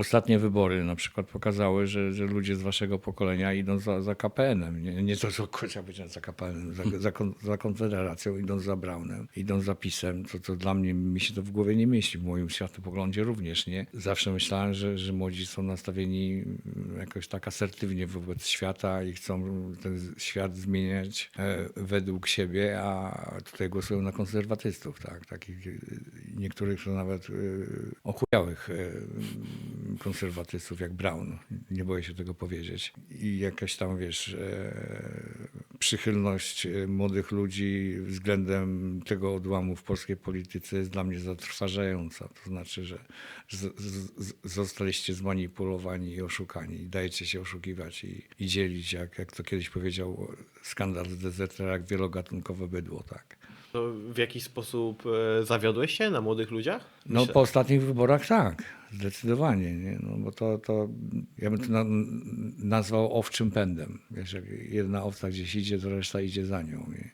Ostatnie wybory na przykład pokazały, że, że ludzie z waszego pokolenia idą za, za KPN-em. Nie, nie to, co chciałem powiedzieć za KPN-em, za, za, kon- za Konfederacją, idą za Braunem, idą za PiSem. To, to dla mnie, mi się to w głowie nie mieści, w moim światopoglądzie również nie. Zawsze myślałem, że, że młodzi są nastawieni mm, jakoś tak asertywnie wobec świata i chcą ten świat zmieniać e, według siebie, a tutaj głosują na konserwatystów, tak, takich e, niektórych to nawet e, ochujałych konserwatystów jak Brown, nie boję się tego powiedzieć. I jakaś tam, wiesz, e, przychylność e, młodych ludzi względem tego odłamu w polskiej polityce jest dla mnie zatrważająca. To znaczy, że z, z, zostaliście zmanipulowani i oszukani dajecie się oszukiwać i, i dzielić, jak, jak to kiedyś powiedział skandal z jak wielogatunkowe bydło, tak. To w jakiś sposób e, zawiodłeś się na młodych ludziach? No po ostatnich wyborach tak, zdecydowanie, nie? No, bo to, to ja bym to na, nazwał owczym pędem. Wiesz, jak jedna owca gdzieś idzie, to reszta idzie za nią. I